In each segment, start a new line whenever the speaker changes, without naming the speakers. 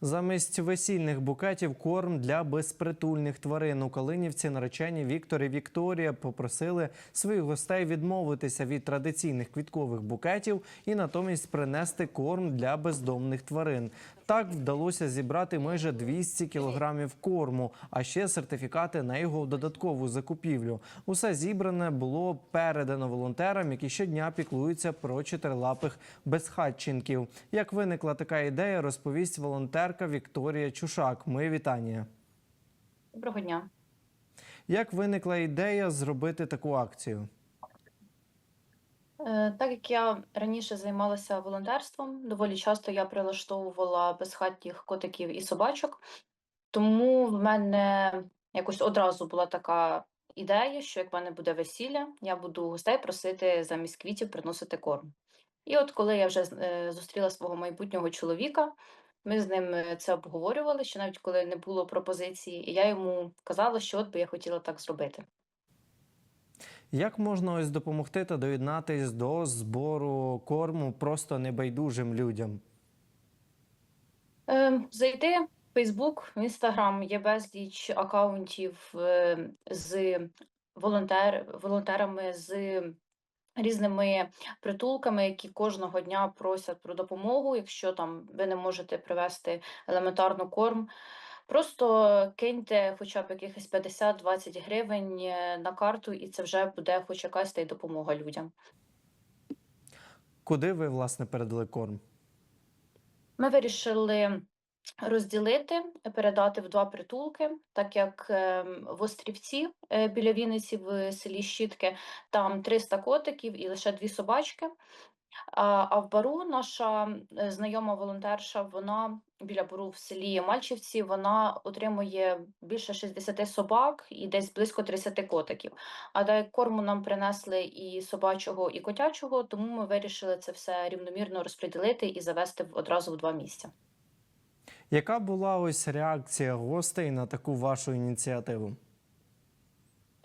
Замість весільних букетів корм для безпритульних тварин у Калинівці наречені Віктор і Вікторія попросили своїх гостей відмовитися від традиційних квіткових букетів і натомість принести корм для бездомних тварин. Так вдалося зібрати майже 200 кілограмів корму, а ще сертифікати на його додаткову закупівлю. Усе зібране було передано волонтерам, які щодня піклуються про чотирилапих безхатченків. Як виникла така ідея, розповість волонтерка Вікторія Чушак. Ми вітання.
Доброго дня.
Як виникла ідея зробити таку акцію?
Е, Так як я раніше займалася волонтерством, доволі часто я прилаштовувала безхатніх котиків і собачок, тому в мене якось одразу була така ідея, що як в мене буде весілля, я буду гостей просити замість квітів приносити корм. І от коли я вже е, зустріла свого майбутнього чоловіка, ми з ним е, це обговорювали, що навіть коли не було пропозиції, і я йому казала, що от би я хотіла так зробити.
Як можна ось допомогти та доєднатись до збору корму просто небайдужим людям?
Е, Зайти в Фейсбук, в Інстаграм є безліч акаунтів е, з волонтер, волонтерами, з різними притулками, які кожного дня просять про допомогу. Якщо там ви не можете привезти елементарно корм, просто киньте хоча б якихось 50-20 гривень е, на карту, і це вже буде хоч якась та й допомога людям.
Куди ви власне передали корм?
Ми вирішили розділити, передати в два притулки, так як ем, в Острівці е, біля Вінниці в селі Щітки там 300 котиків і лише дві собачки. А, в бару наша е, знайома волонтерша, вона біля бару в селі Мальчівці, вона отримує більше 60 собак і десь близько 30 котиків. А так корму нам принесли і собачого, і котячого, тому ми вирішили це все рівномірно розподілити і завести одразу в два місця.
Яка була ось реакція гостей на таку вашу ініціативу?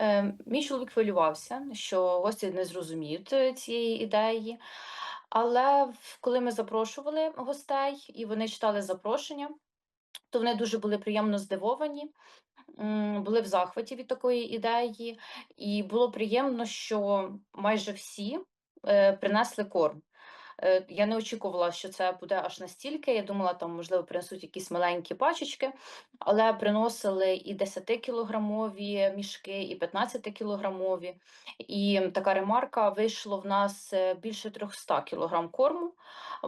Е, Мій чоловік хвилювався, що гості не зрозуміють е, цієї ідеї. Але коли ми запрошували гостей і вони читали запрошення, то вони дуже були приємно здивовані, були в захваті від такої ідеї, і було приємно, що майже всі е, принесли корм. Е, Я не очікувала, що це буде аж настільки. Я думала, там, можливо, принесуть якісь маленькі пачечки, але приносили і 10-кілограмові мішки, і 15-кілограмові. І така ремарка вийшло в нас е, більше 300 кілограм корму,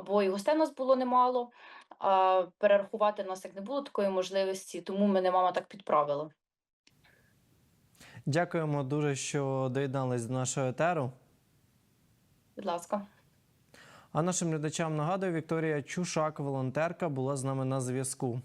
бо і гостей нас було немало. А перерахувати в нас як не було такої можливості, тому мене мама так підправила.
Дякуємо дуже, що доєднались до нашого етеру.
Будь ласка.
А нашим глядачам нагадую, Вікторія Чушак, волонтерка, була з нами на зв'язку.